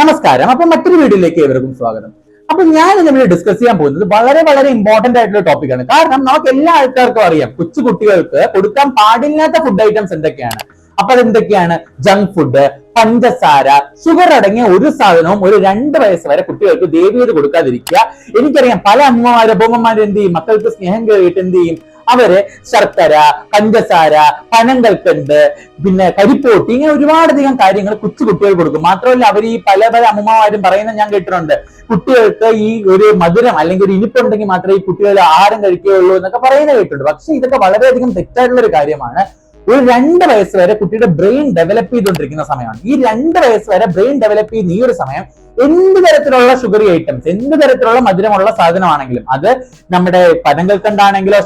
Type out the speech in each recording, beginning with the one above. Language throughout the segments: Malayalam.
നമസ്കാരം. അപ്പൊ മറ്റൊരു വീഡിയോയിലേക്ക് ഏവർക്കും സ്വാഗതം. അപ്പൊ ഞാൻ ഇന്ന് ഇവിടെ ഡിസ്കസ് ചെയ്യാൻ പോകുന്നത് വളരെ വളരെ ഇമ്പോർട്ടന്റ് ആയിട്ടുള്ള ടോപ്പിക്കാണ് കാരണം നമുക്ക് എല്ലാ ആൾക്കാർക്കും അറിയാം കൊച്ചു കുട്ടികൾക്ക് കൊടുക്കാൻ പാടില്ലാത്ത ഫുഡ് ഐറ്റംസ് എന്തൊക്കെയാണ്? അപ്പൊ അതെന്തൊക്കെയാണ്? ജങ്ക് ഫുഡ് പഞ്ചസാര ഷുഗർ അടങ്ങിയ ഒരു സാധനവും ഒരു രണ്ട് വയസ്സ് വരെ കുട്ടികൾക്ക് ദേവിയത് കൊടുക്കാതിരിക്കുക. എനിക്കറിയാം പല അമ്മമാരും അപ്പൂമ്മമാരും എന്ത് ചെയ്യും? മക്കൾക്ക് സ്നേഹം കയറിയിട്ട് എന്ത് ചെയ്യും? അവർ ശർക്കര പഞ്ചസാര പനങ്കൽക്കണ്ട് പിന്നെ കരിപ്പോട്ടി ഇങ്ങനെ ഒരുപാടധികം കാര്യങ്ങൾ കൊച്ചു കുട്ടികൾ കൊടുക്കും. മാത്രമല്ല അവർ ഈ പല പല അമ്മമാരും പറയുന്നത് ഞാൻ കേട്ടിട്ടുണ്ട്. കുട്ടികൾക്ക് ഈ ഒരു മധുരം അല്ലെങ്കിൽ ഒരു ഇനിപ്പുണ്ടെങ്കിൽ മാത്രമേ ഈ കുട്ടികൾ ആഹാരം കഴിക്കുകയുള്ളൂ എന്നൊക്കെ പറയുന്നത് കേട്ടിട്ടുണ്ട്. പക്ഷെ ഇതൊക്കെ വളരെയധികം തെറ്റായിട്ടുള്ള ഒരു കാര്യമാണ്. ഒരു രണ്ട് വയസ്സ് വരെ കുട്ടിയുടെ ബ്രെയിൻ ഡെവലപ്പ് ചെയ്തുകൊണ്ടിരിക്കുന്ന സമയമാണ്. ഈ രണ്ട് വയസ്സ് വരെ ബ്രെയിൻ ഡെവലപ്പ് ചെയ്യുന്ന ഈ ഒരു സമയം എന്ത് തരത്തിലുള്ള ഷുഗറി ഐറ്റംസ് എന്ത് തരത്തിലുള്ള മധുരമുള്ള സാധനമാണെങ്കിലും അത് നമ്മുടെ പനങ്കൽക്കണ്ടാണെങ്കിലോ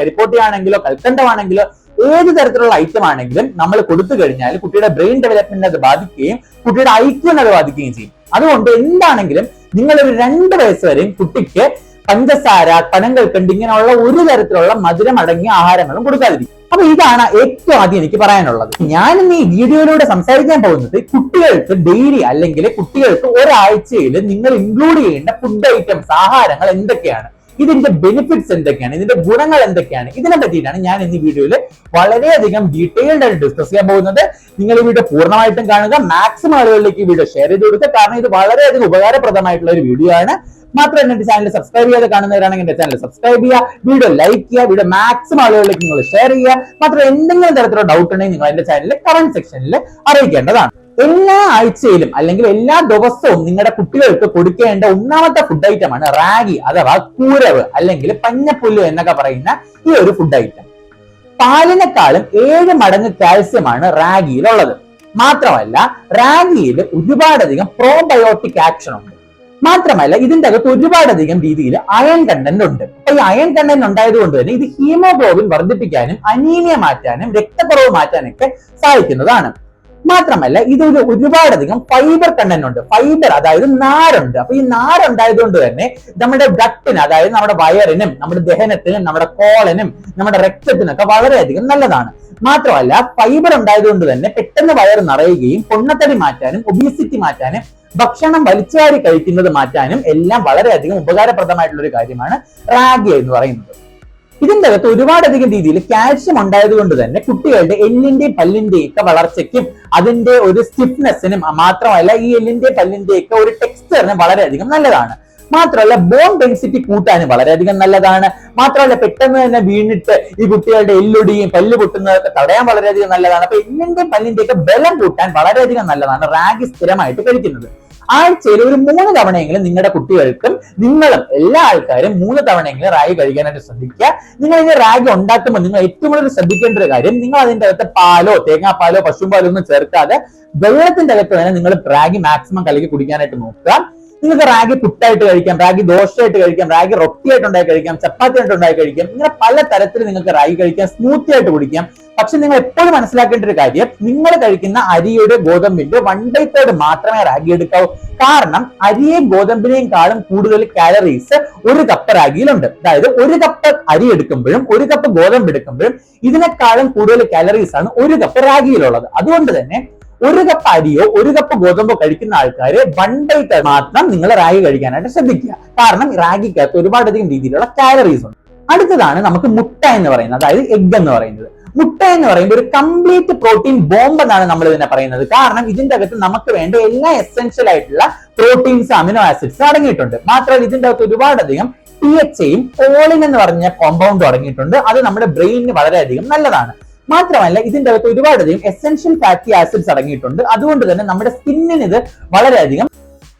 കരിപ്പോട്ടി ആണെങ്കിലോ കൽക്കണ്ടമാണെങ്കിലോ ഏത് തരത്തിലുള്ള ഐറ്റം ആണെങ്കിലും നമ്മൾ കൊടുത്തു കഴിഞ്ഞാൽ കുട്ടിയുടെ ബ്രെയിൻ ഡെവലപ്മെന്റ് അത് ബാധിക്കുകയും കുട്ടിയുടെ ഐക്യം അത് ബാധിക്കുകയും ചെയ്യും. അതുകൊണ്ട് എന്താണെങ്കിലും നിങ്ങളൊരു രണ്ട് വയസ്സ് വരെയും കുട്ടിക്ക് പഞ്ചസാര പനങ്കൽക്കണ്ട് ഇങ്ങനെയുള്ള ഒരു തരത്തിലുള്ള മധുരം അടങ്ങിയ ആഹാരങ്ങളും കൊടുക്കാതിരിക്കും. അപ്പൊ ഇതാണ് ഏറ്റവും ആദ്യം എനിക്ക് പറയാനുള്ളത്. ഞാൻ ഇന്ന് ഈ വീഡിയോയിലൂടെ സംസാരിക്കാൻ പോകുന്നത് കുട്ടികൾക്ക് ഡെയിലി അല്ലെങ്കിൽ കുട്ടികൾക്ക് ഒരാഴ്ചയിൽ നിങ്ങൾ ഇൻക്ലൂഡ് ചെയ്യേണ്ട ഫുഡ് ഐറ്റംസ് ആഹാരങ്ങൾ എന്തൊക്കെയാണ്? ഇതിന്റെ ബെനിഫിറ്റ്സ് എന്തൊക്കെയാണ്? ഇതിന്റെ ഗുണങ്ങൾ എന്തൊക്കെയാണ്? ഇതിനെ പറ്റിയിട്ടാണ് ഞാൻ ഈ വീഡിയോയിൽ വളരെയധികം ഡീറ്റെയിൽഡ് ആയിട്ട് ഡിസ്കസ് ചെയ്യാൻ പോകുന്നത്. നിങ്ങൾ ഈ വീഡിയോ പൂർണമായിട്ടും കാണുക. മാക്സിമം ആളുകളിലേക്ക് ഈ വീഡിയോ ഷെയർ ചെയ്ത് കൊടുക്കുക. കാരണം ഇത് വളരെയധികം ഉപകാരപ്രദമായിട്ടുള്ള ഒരു വീഡിയോ ആണ്. മാത്രമല്ല എന്റെ ചാനൽ സബ്സ്ക്രൈബ് ചെയ്യാതെ കാണുന്നവരാണെങ്കിൽ എന്റെ ചാനൽ സബ്സ്ക്രൈബ് ചെയ്യുക. വീഡിയോ ലൈക്ക് ചെയ്യുക. വീഡിയോ മാക്സിമം ആളുകളിലേക്ക് നിങ്ങൾ ഷെയർ ചെയ്യുക. മാത്രം എന്തെങ്കിലും തരത്തിലുള്ള ഡൗട്ട് ഉണ്ടെങ്കിൽ നിങ്ങൾ എന്റെ ചാനലിൽ കമന്റ് സെക്ഷനിൽ അറിയിക്കേണ്ടതാണ്. എല്ലാ ആഴ്ചയിലും അല്ലെങ്കിൽ എല്ലാ ദിവസവും നിങ്ങളുടെ കുട്ടികൾക്ക് കൊടുക്കേണ്ട ഒന്നാമത്തെ ഫുഡ് ഐറ്റം ആണ് റാഗി അഥവാ കൂരവ് അല്ലെങ്കിൽ പഞ്ഞപ്പുല്ല് എന്നൊക്കെ പറയുന്ന ഈ ഒരു ഫുഡ് ഐറ്റം പാലിനെക്കാളും ഏഴ് മടങ്ങ് കാൽസ്യമാണ് റാഗിയിലുള്ളത്. മാത്രമല്ല റാഗിയിൽ ഒരുപാടധികം പ്രോബയോട്ടിക് ആക്ഷൻ ഉണ്ട്. മാത്രമല്ല ഇതിന്റെ അകത്ത് ഒരുപാടധികം രീതിയിൽ അയൺ കണ്ടന്റ് ഉണ്ട്. അപ്പൊ ഈ അയൺ കണ്ടന്റ് ഉണ്ടായത് കൊണ്ട് തന്നെ ഇത് ഹീമോഗ്ലോബിൻ വർദ്ധിപ്പിക്കാനും അനീമിയ മാറ്റാനും രക്തക്കുറവ് മാറ്റാനൊക്കെ സഹായിക്കുന്നതാണ്. മാത്രമല്ല ഇതൊരു ഒരുപാടധികം ഫൈബർ കണ്ടന്റ് ഉണ്ട്. ഫൈബർ അതായത് നാരുണ്ട്. അപ്പൊ ഈ നാരുണ്ടായതുകൊണ്ട് തന്നെ നമ്മുടെ ഡട്ടിന് അതായത് നമ്മുടെ വയറിനും നമ്മുടെ ദഹനത്തിനും നമ്മുടെ കോളനും നമ്മുടെ രക്തത്തിനൊക്കെ വളരെയധികം നല്ലതാണ്. മാത്രമല്ല ഫൈബർ ഉണ്ടായതുകൊണ്ട് തന്നെ പെട്ടെന്ന് വയറ് നിറയുകയും പൊണ്ണത്തടി മാറ്റാനും ഒബീസിറ്റി മാറ്റാനും ഭക്ഷണം വലിച്ചുവാരി കഴിക്കുന്നത് മാറ്റാനും എല്ലാം വളരെയധികം ഉപകാരപ്രദമായിട്ടുള്ള ഒരു കാര്യമാണ് റാഗി എന്ന് പറയുന്നത്. ഇതിന്റെ അകത്ത് ഒരുപാടധികം രീതിയിൽ കാൽഷ്യം ഉണ്ടായത് കൊണ്ട് തന്നെ കുട്ടികളുടെ എല്ലിന്റെയും പല്ലിന്റെയും ഒക്കെ വളർച്ചയ്ക്കും അതിന്റെ ഒരു സ്റ്റിഫ്നെസ്സിനും മാത്രമല്ല ഈ എല്ലിന്റെ പല്ലിന്റെയും ഒക്കെ ഒരു ടെക്സ്ചറിനും വളരെയധികം നല്ലതാണ്. മാത്രമല്ല ബോൺ ഡെൻസിറ്റി കൂട്ടാനും വളരെയധികം നല്ലതാണ്. മാത്രമല്ല പെട്ടെന്ന് തന്നെ വീണിട്ട് ഈ കുട്ടികളുടെ എല്ലൊടിയും പല്ല് പൊട്ടുന്നതൊക്കെ തടയാൻ വളരെയധികം നല്ലതാണ്. അപ്പൊ എല്ലിന്റെയും പല്ലിന്റെയും ഒക്കെ ബലം കൂട്ടാൻ വളരെയധികം നല്ലതാണ്. റാഗി സ്ഥിരമായിട്ട് കഴിക്കുന്നത്. ആഴ്ചയിൽ ഒരു മൂന്ന് തവണയെങ്കിലും നിങ്ങളുടെ കുട്ടികൾക്കും നിങ്ങളും എല്ലാ ആൾക്കാരും മൂന്ന് തവണയെങ്കിലും റാഗി കഴിക്കാനായിട്ട് ശ്രദ്ധിക്കുക. നിങ്ങൾ ഇനി റാഗി ഉണ്ടാക്കുമ്പോൾ നിങ്ങൾ ഏറ്റവും കൂടുതൽ ശ്രദ്ധിക്കേണ്ട ഒരു കാര്യം നിങ്ങൾ അതിന്റെ അകത്ത് പാലോ തേങ്ങാപ്പാലോ പശുപാലോ ഒന്നും ചേർക്കാതെ വെള്ളത്തിന്റെ അകത്ത് തന്നെ നിങ്ങൾ റാഗി മാക്സിമം കലക്കി കുടിക്കാനായിട്ട് നോക്കുക. നിങ്ങൾക്ക് റാഗി പുട്ടായിട്ട് കഴിക്കാം റാഗി ദോശയായിട്ട് കഴിക്കാം റാഗി റൊട്ടിയായിട്ട് ഉണ്ടായി കഴിക്കാം ചപ്പാത്തി ആയിട്ട് ഉണ്ടായി കഴിക്കാം ഇങ്ങനെ പല തരത്തിൽ നിങ്ങൾക്ക് റാഗി കഴിക്കാം സ്മൂത്തി ആയിട്ട് കുടിക്കാം. പക്ഷെ നിങ്ങൾ എപ്പോഴും മനസ്സിലാക്കേണ്ട ഒരു കാര്യം നിങ്ങൾ കഴിക്കുന്ന അരിയുടെ ഗോതമ്പിന്റെ വൺ ബൈ തേർഡ് മാത്രമേ റാഗി എടുക്കാവൂ. കാരണം അരിയെയും ഗോതമ്പിനെയും കാളും കൂടുതൽ കാലറീസ് ഒരു കപ്പ് റാഗിയിലുണ്ട്. അതായത് ഒരു കപ്പ് അരി എടുക്കുമ്പോഴും ഒരു കപ്പ് ഗോതമ്പ് എടുക്കുമ്പോഴും ഇതിനേക്കാളും കൂടുതൽ കാലറീസ് ആണ് ഒരു കപ്പ് റാഗിയിലുള്ളത്. അതുകൊണ്ട് തന്നെ ഒരു കപ്പ് അരിയോ ഒരു കപ്പ് ഗോതമ്പോ കഴിക്കുന്ന ആൾക്കാര് വൺ മാത്രം നിങ്ങൾ റാഗി കഴിക്കാനായിട്ട് ശ്രദ്ധിക്കുക. കാരണം റാഗിക്കകത്ത് ഒരുപാടധികം രീതിയിലുള്ള കാലറീസ് ഉണ്ട്. അടുത്തതാണ് നമുക്ക് മുട്ട എന്ന് പറയുന്നത് അതായത് എഗ് എന്ന് പറയുന്നത്. മുട്ട എന്ന് പറയുമ്പോൾ ഒരു കംപ്ലീറ്റ് പ്രോട്ടീൻ ബോംബ് എന്നാണ് നമ്മൾ ഇതിനെ പറയുന്നത്. കാരണം ഇതിന്റെ അകത്ത് നമുക്ക് വേണ്ട എല്ലാ എസെൻഷ്യൽ ആയിട്ടുള്ള പ്രോട്ടീൻസ് അമിനോ ആസിഡ്സ് അടങ്ങിയിട്ടുണ്ട്. മാത്രമല്ല ഇതിന്റെ അകത്ത് ഒരുപാടധികം ടി എച്ച് എയും ഓളിൻ എന്ന് പറഞ്ഞ കോമ്പൗണ്ട് അടങ്ങിയിട്ടുണ്ട്. അത് നമ്മുടെ ബ്രെയിനിന് വളരെയധികം നല്ലതാണ്. മാത്രമല്ല ഇതിന്റെ അകത്ത് ഒരുപാടധികം എസെൻഷ്യൽ ഫാറ്റി ആസിഡ്സ് അടങ്ങിയിട്ടുണ്ട്. അതുകൊണ്ട് തന്നെ നമ്മുടെ സ്കിന്നിന് ഇത് വളരെയധികം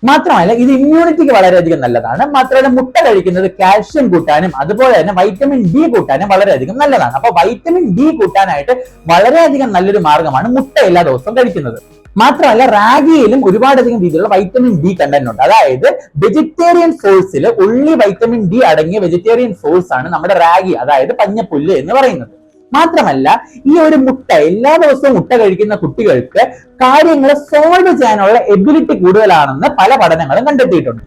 മാത്രമല്ല ഇത് ഇമ്മ്യൂണിറ്റിക്ക് വളരെയധികം നല്ലതാണ്. മാത്രമല്ല മുട്ട കഴിക്കുന്നത് കാൽഷ്യം കൂട്ടാനും അതുപോലെ തന്നെ വൈറ്റമിൻ ഡി കൂട്ടാനും വളരെയധികം നല്ലതാണ്. അപ്പൊ വൈറ്റമിൻ ഡി കൂട്ടാനായിട്ട് വളരെയധികം നല്ലൊരു മാർഗമാണ് മുട്ട എല്ലാ ദിവസവും കഴിക്കുന്നത്. മാത്രമല്ല റാഗിയിലും ഒരുപാടധികം രീതിയിലുള്ള വൈറ്റമിൻ ഡി കണ്ടന്റ് ഉണ്ട്. അതായത് വെജിറ്റേറിയൻ സോഴ്സിൽ ഉള്ളി വൈറ്റമിൻ ഡി അടങ്ങിയ വെജിറ്റേറിയൻ സോഴ്സ് ആണ് നമ്മുടെ റാഗി അതായത് പഞ്ഞപ്പുല്ല് എന്ന് പറയുന്നത്. മാത്രമല്ല ഈ ഒരു മുട്ട എല്ലാ ദിവസവും മുട്ട കഴിക്കുന്ന കുട്ടികൾക്ക് കാര്യങ്ങൾ സോൾവ് ചെയ്യാനുള്ള എബിലിറ്റി കൂടുതലാണെന്ന് പല പഠനങ്ങളും കണ്ടെത്തിയിട്ടുണ്ട്.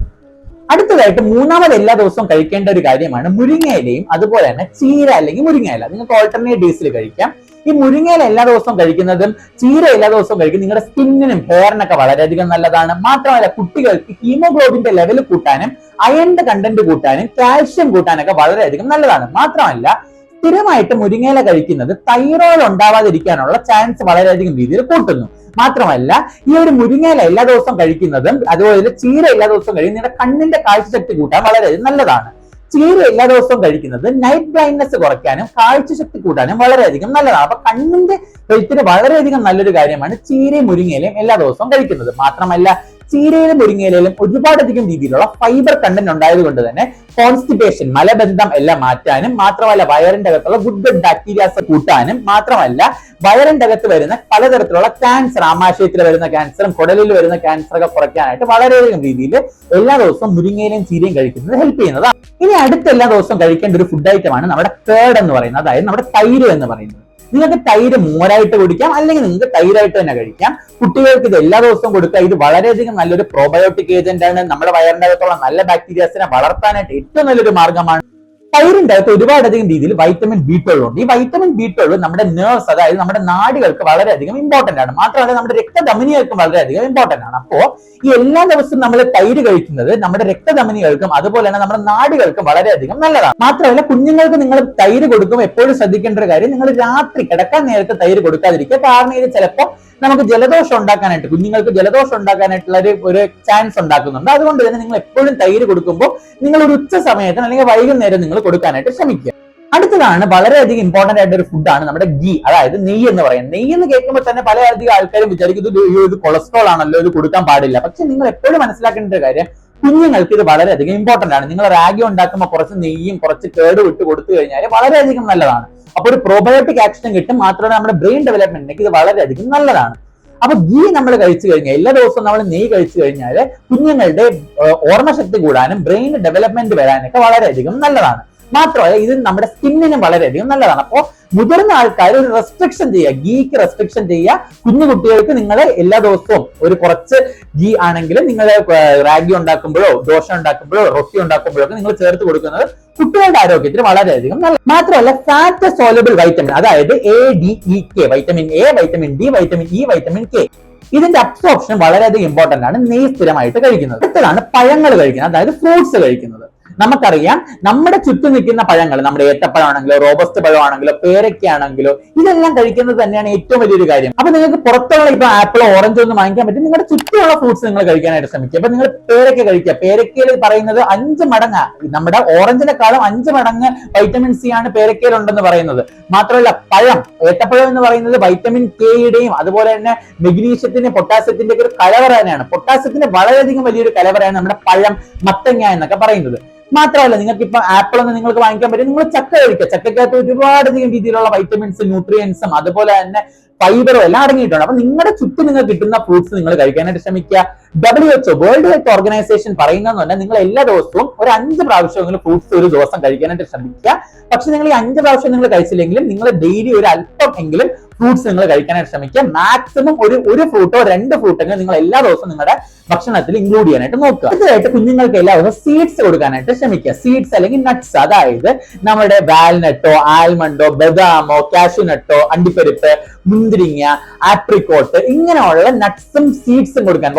അടുത്തതായിട്ട് മൂന്നാമത് എല്ലാ ദിവസവും കഴിക്കേണ്ട ഒരു കാര്യമാണ് മുരിങ്ങയിലയും അതുപോലെ തന്നെ ചീര അല്ലെങ്കിൽ മുരിങ്ങയില. നിങ്ങൾക്ക് ഓൾട്ടർനേറ്റ് ഡേയ്സിൽ കഴിക്കാം. ഈ മുരിങ്ങയില എല്ലാ ദിവസവും കഴിക്കുന്നതും ചീര എല്ലാ ദിവസവും കഴിക്കുന്നത് നിങ്ങളുടെ സ്കിന്നിനും ഹെയറിനൊക്കെ വളരെയധികം നല്ലതാണ്. മാത്രമല്ല കുട്ടികൾക്ക് ഹീമോഗ്ലോബിന്റെ ലെവൽ കൂട്ടാനും അയണിന്റെ കണ്ടന്റ് കൂട്ടാനും കാൽഷ്യം കൂട്ടാനൊക്കെ വളരെയധികം നല്ലതാണ്. മാത്രമല്ല സ്ഥിരമായിട്ട് മുരിങ്ങയില കഴിക്കുന്നത് തൈറോയ്ഡ് ഉണ്ടാവാതിരിക്കാനുള്ള ചാൻസ് വളരെയധികം രീതിയിൽ കൂട്ടുന്നു. മാത്രമല്ല ഈ ഒരു മുരിങ്ങയില എല്ലാ ദിവസവും കഴിക്കുന്നതും അതുപോലെ ചീര എല്ലാ ദിവസവും കഴിക്കുന്നത് കണ്ണിന്റെ കാഴ്ചശക്തി കൂട്ടാൻ വളരെയധികം നല്ലതാണ്. ചീര എല്ലാ ദിവസവും കഴിക്കുന്നത് നൈറ്റ് ബ്ലൈൻഡ്നെസ് കുറയ്ക്കാനും കാഴ്ചശക്തി കൂട്ടാനും വളരെയധികം നല്ലതാണ്. അപ്പൊ കണ്ണിന്റെ ഹെൽത്തിന് വളരെയധികം നല്ലൊരു കാര്യമാണ് ചീരയും മുരിങ്ങയിലയും എല്ലാ ദിവസവും കഴിക്കുന്നത്. മാത്രമല്ല ചീരയിലും മുരിങ്ങയിലും ഒരുപാടധികം രീതിയിലുള്ള ഫൈബർ കണ്ടന്റ് ഉണ്ടായതുകൊണ്ട് തന്നെ കോൺസ്റ്റിപ്പേഷൻ മലബന്ധം എല്ലാം മാറ്റാനും മാത്രമല്ല വയറിന്റെ അകത്തുള്ള ഗുഡ് ഗുഡ് ബാക്ടീരിയാസ് കൂട്ടാനും മാത്രമല്ല വയറിന്റെ അകത്ത് വരുന്ന പലതരത്തിലുള്ള ക്യാൻസർ ആമാശയത്തിൽ വരുന്ന ക്യാൻസറും കുടലിൽ വരുന്ന ക്യാൻസർ ഒക്കെ കുറയ്ക്കാനായിട്ട് വളരെയധികം രീതിയിൽ എല്ലാ ദിവസവും മുരിങ്ങയിലും ചീരയും കഴിക്കുന്നത് ഹെൽപ്പ് ചെയ്യുന്നതാണ്. ഇനി അടുത്ത എല്ലാ ദിവസവും കഴിക്കേണ്ട ഒരു ഫുഡ് ഐറ്റമാണ് നമ്മുടെ പേഡ് എന്ന് പറയുന്നത്. അതായത് നമ്മുടെ തൈര് എന്ന് പറയുന്നത്. നിങ്ങൾക്ക് തൈര് മോരായിട്ട് കുടിക്കാം അല്ലെങ്കിൽ നിങ്ങൾക്ക് തൈരായിട്ട് തന്നെ കഴിക്കാം. കുട്ടികൾക്ക് ഇത് എല്ലാ ദിവസവും കൊടുക്കുക. ഇത് വളരെയധികം നല്ലൊരു പ്രോബയോട്ടിക് ഏജന്റ് ആണ്. നമ്മുടെ വയറിന്റെ അകത്തുള്ള നല്ല ബാക്ടീരിയാസിനെ വളർത്താനായിട്ട് ഏറ്റവും നല്ലൊരു മാർഗമാണ് തൈരിന്റെ അകത്ത് ഒരുപാടധികം രീതിയിൽ വൈറ്റമിൻ ബി ട്വൽവ് ഉണ്ട്. ഈ വൈറ്റമിൻ ബി ട്വൽവ് നമ്മുടെ നേഴ്സ് അതായത് നമ്മുടെ നാടുകൾക്ക് വളരെയധികം ഇമ്പോർട്ടന്റ് ആണ്. മാത്രമല്ല നമ്മുടെ രക്തധമനികൾക്കും വളരെയധികം ഇമ്പോർട്ടന്റ് ആണ്. അപ്പോൾ ഈ എല്ലാ ദിവസവും നമ്മൾ തൈര് കഴിക്കുന്നത് നമ്മുടെ രക്തധമനികൾക്കും അതുപോലെ തന്നെ നമ്മുടെ നാടുകൾക്കും വളരെയധികം നല്ലതാണ്. മാത്രമല്ല കുഞ്ഞുങ്ങൾക്ക് നിങ്ങൾ തൈര് കൊടുക്കുമ്പോൾ എപ്പോഴും ശ്രദ്ധിക്കേണ്ട ഒരു കാര്യം നിങ്ങൾ രാത്രി കിടക്കാൻ നേരത്തെ തൈര് കൊടുക്കാതിരിക്കുക. കാരണം ഇത് ചിലപ്പോൾ നമുക്ക് ജലദോഷം ഉണ്ടാക്കാനായിട്ട് കുഞ്ഞുങ്ങൾക്ക് ജലദോഷം ഉണ്ടാക്കാനായിട്ടുള്ള ഒരു ഒരു ചാൻസ് ഉണ്ടാക്കുന്നുണ്ട്. അതുകൊണ്ട് തന്നെ നിങ്ങൾ എപ്പോഴും തൈര് കൊടുക്കുമ്പോൾ നിങ്ങൾ ഒരു ഉച്ച സമയത്തിന് അല്ലെങ്കിൽ വൈകുന്നേരം നിങ്ങൾ കൊടുക്കാനായിട്ട് ശ്രമിക്കുക. അടുത്തതാണ് വളരെയധികം ഇമ്പോർട്ടന്റ് ആയിട്ട് ഒരു ഫുഡാണ് നമ്മുടെ ഗീ അതായത് നെയ്യ് എന്ന് പറയുന്നത്. നെയ്യ് എന്ന് കേൾക്കുമ്പോൾ തന്നെ പല അധികം ആൾക്കാരും വിചാരിക്കുന്നത് ഇത് കൊളസ്ട്രോൾ ആണല്ലോ ഇത് കൊടുക്കാൻ പാടില്ല. പക്ഷെ നിങ്ങൾ എപ്പോഴും മനസ്സിലാക്കേണ്ട ഒരു കാര്യം കുഞ്ഞുങ്ങൾക്ക് ഇത് വളരെയധികം ഇമ്പോർട്ടന്റ് ആണ്. നിങ്ങൾ റാഗി ഉണ്ടാക്കുമ്പോൾ കുറച്ച് നെയ്യും കുറച്ച് കേട് വിട്ട് കൊടുത്തു കഴിഞ്ഞാൽ വളരെയധികം നല്ലതാണ്. അപ്പൊ ഒരു പ്രോബയോട്ടിക് ആക്ഷൻ കിട്ടും മാത്രമല്ല നമ്മുടെ ബ്രെയിൻ ഡെവലപ്മെന്റിലേക്ക് ഇത് വളരെയധികം നല്ലതാണ്. അപ്പൊ ഗീ നമ്മൾ കഴിച്ചു കഴിഞ്ഞാൽ എല്ലാ ദിവസവും നമ്മൾ നെയ്യ് കഴിച്ചു കഴിഞ്ഞാൽ കുഞ്ഞുങ്ങളുടെ ഓർമ്മശക്തി കൂടാനും ബ്രെയിൻ ഡെവലപ്മെന്റ് വരാനൊക്കെ വളരെയധികം നല്ലതാണ്. മാത്രമല്ല ഇത് നമ്മുടെ സ്കിന്നിന് വളരെയധികം നല്ലതാണ്. അപ്പോ മുതിർന്ന ആൾക്കാർ ഒരു റെസ്ട്രിക്ഷൻ ചെയ്യുക ഗീക്ക് റെസ്ട്രിക്ഷൻ ചെയ്യുക. കുഞ്ഞു കുട്ടികൾക്ക് നിങ്ങൾ എല്ലാ ദിവസവും ഒരു കുറച്ച് ഗീ ആണെങ്കിലും നിങ്ങൾ റാഗി ഉണ്ടാക്കുമ്പോഴോ ദോശ ഉണ്ടാക്കുമ്പോഴോ റൊട്ടി ഉണ്ടാക്കുമ്പോഴോ ഒക്കെ നിങ്ങൾ ചേർത്ത് കൊടുക്കുന്നത് കുട്ടികളുടെ ആരോഗ്യത്തിന് വളരെയധികം നല്ല മാത്രമല്ല ഫാറ്റ് സോലബിൾ വൈറ്റമിൻ അതായത് A D E K vitamin A vitamin D vitamin E vitamin K ഇതിന്റെ അബ്സോർപ്ഷൻ വളരെയധികം ഇമ്പോർട്ടന്റ് ആണ്. നെയ് സ്ഥിരമായിട്ട് കഴിക്കുന്നത്. അടുത്തതാണ് പഴങ്ങൾ കഴിക്കുന്നത് അതായത് ഫ്രൂട്ട്സ് കഴിക്കുന്നത്. നമുക്കറിയാം നമ്മുടെ ചുറ്റും നിൽക്കുന്ന പഴങ്ങൾ നമ്മുടെ ഏത്തപ്പഴമാണെങ്കിലോ റോബസ്റ്റ് പഴമാണെങ്കിലോ പേരയ്ക്കാണെങ്കിലോ ഇതെല്ലാം കഴിക്കുന്നത് തന്നെയാണ് ഏറ്റവും വലിയൊരു കാര്യം. അപ്പൊ നിങ്ങൾക്ക് പുറത്തുള്ള ഇപ്പൊ ആപ്പിളോ ഓറഞ്ചോ ഒന്നും വാങ്ങിക്കാൻ പറ്റും നിങ്ങളുടെ ചുറ്റുമുള്ള ഫ്രൂട്ട്സ് നിങ്ങൾ കഴിക്കാനായിട്ട് ശ്രമിക്കുക. അപ്പൊ നിങ്ങൾ പേരക്ക കഴിക്കുക. പേരയ്ക്കയിൽ പറയുന്നത് അഞ്ച് മടങ്ങ്. നമ്മുടെ ഓറഞ്ചിനെക്കാളും അഞ്ച് മടങ്ങ് വൈറ്റമിൻ സി ആണ് പേരയ്ക്കയിൽ ഉണ്ടെന്ന് പറയുന്നത്. മാത്രമല്ല പഴം. ഏത്തപ്പഴം എന്ന് പറയുന്നത് വൈറ്റമിൻ കെയുടെയും അതുപോലെ തന്നെ മെഗ്നീഷ്യത്തിന്റെ പൊട്ടാസ്യത്തിന്റെ ഒക്കെ ഒരു കലവറ തന്നെയാണ്. പൊട്ടാസ്യത്തിന്റെ വളരെയധികം വലിയൊരു കലവറയാണ് നമ്മുടെ പഴം മത്തങ്ങ എന്നൊക്കെ പറയുന്നത്. മാത്രമല്ല നിങ്ങൾക്ക് ഇപ്പൊ ആപ്പിൾ ഒന്നും നിങ്ങൾക്ക് വാങ്ങിക്കാൻ പറ്റും നിങ്ങൾ ചക്ക കഴിക്കുക. ചക്കക്കകത്ത് ഒരുപാടധികം രീതിയിലുള്ള വൈറ്റമിൻസും ന്യൂട്രിയൻസും അതുപോലെ തന്നെ ഫൈബറും എല്ലാം അടങ്ങിയിട്ടുണ്ട്. അപ്പൊ നിങ്ങളുടെ ചുറ്റും നിങ്ങൾക്ക് കിട്ടുന്ന ഫ്രൂട്ട്സ് നിങ്ങൾ കഴിക്കാനായിട്ട് ശ്രമിക്കുക. W H O world health organisation പറയുന്നതെന്ന് പറഞ്ഞാൽ നിങ്ങൾ എല്ലാ ദിവസവും ഒരു അഞ്ച് പ്രാവശ്യമെങ്കിലും ഫ്രൂട്ട്സ് ഒരു ദിവസം കഴിക്കാനായിട്ട് ശ്രമിക്കുക. പക്ഷെ നിങ്ങൾ ഈ അഞ്ച് പ്രാവശ്യം നിങ്ങൾ കഴിച്ചില്ലെങ്കിലും നിങ്ങൾ ഡെയിലി ഒരു അല്പം എങ്കിലും ഫ്രൂട്ട്സ് നിങ്ങൾ കഴിക്കാനായിട്ട് ശ്രമിക്കുക. മാക്സിമം ഒരു ഒരു ഫ്രൂട്ടോ രണ്ട് ഫ്രൂട്ടെങ്കിലും നിങ്ങൾ എല്ലാ ദിവസവും നിങ്ങളുടെ ഭക്ഷണത്തിൽ ഇൻക്ലൂഡ് ചെയ്യാനായിട്ട് നോക്കുക. അടുത്തതായിട്ട് കുഞ്ഞുങ്ങൾക്ക് എല്ലാ ദിവസവും സീഡ്സ് കൊടുക്കാനായിട്ട് ശ്രമിക്കുക. സീഡ്സ് അല്ലെങ്കിൽ നട്ട്സ് അതായത് നമ്മുടെ വാൽനട്ടോ ആൽമണ്ടോ ബദാമോ കാഷ്യൂനട്ടോ അണ്ടിപ്പരിപ്പ് മുന്തിരിങ്ങ ആപ്രിക്കോട്ട് ഇങ്ങനെയുള്ള നട്ട്സും സീഡ്സും കൊടുക്കാൻ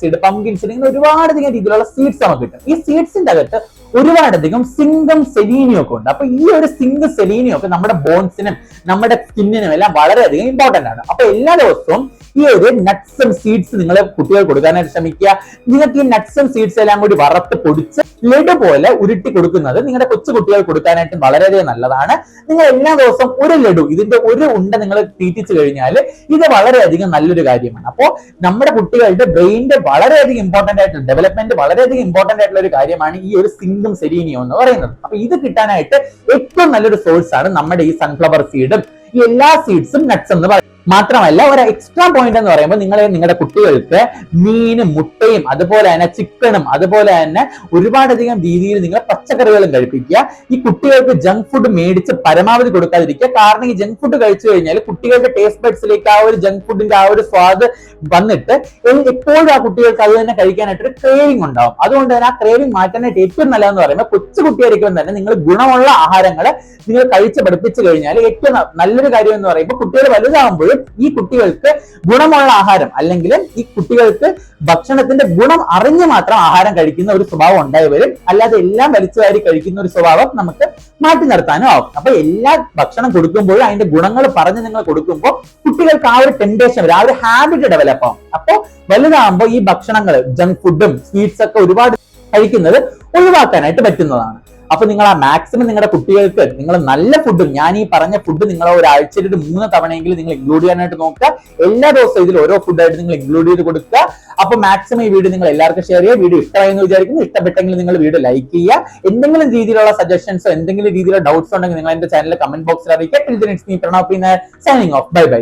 സീഡ് പംകിൻ സീഡ് ഇങ്ങനെ ഒരുപാടധികം രീതിയിലുള്ള സീഡ്സ് നമുക്ക് കിട്ടും ഈ സീഡ്സിന്റെ അകത്ത് ഒരുപാടധികം സിംഗം സെലീനിയും ഒക്കെ ഉണ്ട്. അപ്പൊ ഈ ഒരു സിങ്ക് സെലീനിയും ഒക്കെ നമ്മുടെ ബോൺസിനും നമ്മുടെ സ്കിന്നിനും എല്ലാം വളരെയധികം ഇമ്പോർട്ടന്റ് ആണ്. അപ്പൊ എല്ലാ ദിവസവും ഈ ഒരു നട്ട്സും സീഡ്സ് നിങ്ങൾ കുട്ടികൾ കൊടുക്കാനായിട്ട് ശ്രമിക്കുക. നിങ്ങൾക്ക് ഈ നട്ട്സും സീഡ്സ് എല്ലാം കൂടി വറുത്ത് പൊടിച്ച് ലഡു പോലെ ഉരുട്ടി കൊടുക്കുന്നത് നിങ്ങളുടെ കൊച്ചു കുട്ടികൾ കൊടുക്കാനായിട്ട് വളരെയധികം നല്ലതാണ്. നിങ്ങൾ എല്ലാ ദിവസവും ഒരു ലഡു ഇതിന്റെ ഒരു ഉണ്ട നിങ്ങൾ തീറ്റിച്ചു കഴിഞ്ഞാൽ ഇത് വളരെയധികം നല്ലൊരു കാര്യമാണ്. അപ്പോൾ നമ്മുടെ കുട്ടികളുടെ ബ്രെയിനിന്റെ വളരെയധികം ഇമ്പോർട്ടന്റ് ആയിട്ടുള്ള ഡെവലപ്മെന്റ് വളരെയധികം ഇമ്പോർട്ടന്റ് ആയിട്ടുള്ള ഒരു കാര്യമാണ് ഈ ഒരു സിങ്കും സെരീനിയോ എന്ന് പറയുന്നത്. അപ്പൊ ഇത് കിട്ടാനായിട്ട് ഏറ്റവും നല്ലൊരു സോഴ്സ് ആണ് നമ്മുടെ ഈ സൺഫ്ലവർ സീഡും ഈ എല്ലാ സീഡ്സും നട്ട്സ് എന്ന് പറയുന്നത്. മാത്രമല്ല ഒരു എക്സ്ട്രാ പോയിന്റ് എന്ന് പറയുമ്പോൾ നിങ്ങൾ നിങ്ങളുടെ കുട്ടികൾക്ക് മീനും മുട്ടയും അതുപോലെ തന്നെ ചിക്കനും അതുപോലെ തന്നെ ഒരുപാടധികം രീതിയിൽ നിങ്ങൾ പച്ചക്കറികളും കഴിപ്പിക്കുക. ഈ കുട്ടികൾക്ക് ജങ്ക് ഫുഡ് മേടിച്ച് പരമാവധി കൊടുക്കാതിരിക്കുക. കാരണം ഈ ജങ്ക് ഫുഡ് കഴിച്ചു കഴിഞ്ഞാൽ കുട്ടികളുടെ ടേസ്റ്റ് ബഡ്സിലേക്ക് ആ ഒരു ജങ്ക് ഫുഡിന്റെ ആ ഒരു സ്വാദ് വന്നിട്ട് എപ്പോഴും ആ കുട്ടികൾക്ക് അത് തന്നെ കഴിക്കാനായിട്ട് ഒരു ക്രേവിംഗ് ഉണ്ടാവും. അതുകൊണ്ട് തന്നെ ആ ക്രേവിംഗ് മാറ്റാനായിട്ട് ഏറ്റവും നല്ലതെന്ന് പറയുമ്പോൾ കൊച്ചു കുട്ടിയായിരിക്കും തന്നെ നിങ്ങൾ ഗുണമുള്ള ആഹാരങ്ങൾ നിങ്ങൾ കഴിച്ച് പഠിപ്പിച്ചു കഴിഞ്ഞാൽ ഏറ്റവും നല്ലൊരു കാര്യം എന്ന് പറയുമ്പോൾ കുട്ടികൾ വലുതാകുമ്പോഴും ഈ കുട്ടികൾക്ക് ഗുണമുള്ള ആഹാരം അല്ലെങ്കിൽ ഈ കുട്ടികൾക്ക് ഭക്ഷണത്തിന്റെ ഗുണം അറിഞ്ഞ് മാത്രം ആഹാരം കഴിക്കുന്ന ഒരു സ്വഭാവം ഉണ്ടായി വരും. അല്ലാതെ എല്ലാം വലിച്ചു വാരി കഴിക്കുന്ന ഒരു സ്വഭാവം നമുക്ക് മാറ്റി നിർത്താനും ആവും. അപ്പൊ എല്ലാ ഭക്ഷണം കൊടുക്കുമ്പോഴും അതിന്റെ ഗുണങ്ങൾ പറഞ്ഞ് നിങ്ങൾ കൊടുക്കുമ്പോൾ കുട്ടികൾക്ക് ആ ഒരു ടെൻഡേഷൻ വരും. ആ ഒരു ഹാബിറ്റ് ഡെവലപ്പ് ആവും. അപ്പൊ വലുതാകുമ്പോൾ ഈ ഭക്ഷണങ്ങൾ ജങ്ക് ഫുഡും സ്വീറ്റ്സ് ഒക്കെ ഒരുപാട് കഴിക്കുന്നത് ഒഴിവാക്കാനായിട്ട് പറ്റുന്നതാണ്. അപ്പൊ നിങ്ങൾ ആ മാക്സിമം നിങ്ങളുടെ കുട്ടികൾക്ക് നിങ്ങൾ നല്ല ഫുഡ് ഞാൻ ഈ പറഞ്ഞ ഫുഡ് നിങ്ങൾ ഒരാഴ്ചയിൽ ഒരു മൂന്ന് തവണയെങ്കിലും നിങ്ങൾ ഇൻക്ലൂഡ് ചെയ്യാനായിട്ട് നോക്കുക. എല്ലാ ദിവസവും ഇതിൽ ഓരോ ഫുഡായിട്ട് നിങ്ങൾ ഇൻക്ലൂഡ് ചെയ്ത് കൊടുക്കുക. അപ്പൊ മാക്സിമം ഈ വീഡിയോ നിങ്ങൾ എല്ലാവർക്കും ഷെയർ ചെയ്യുക. വീഡിയോ ഇഷ്ടമായെന്ന് വിചാരിക്കുന്നു. ഇഷ്ടപ്പെട്ടെങ്കിൽ നിങ്ങൾ വീഡിയോ ലൈക്ക് ചെയ്യുക. എന്തെങ്കിലും രീതിയിലുള്ള സജഷൻസോ എന്തെങ്കിലും രീതിയിലുള്ള ഡൗട്ട്സ് ഉണ്ടെങ്കിൽ നിങ്ങൾ എന്റെ ചാനലിൽ കമന്റ് ബോക്സിൽ അറിയിക്കുക. Signing off bye bye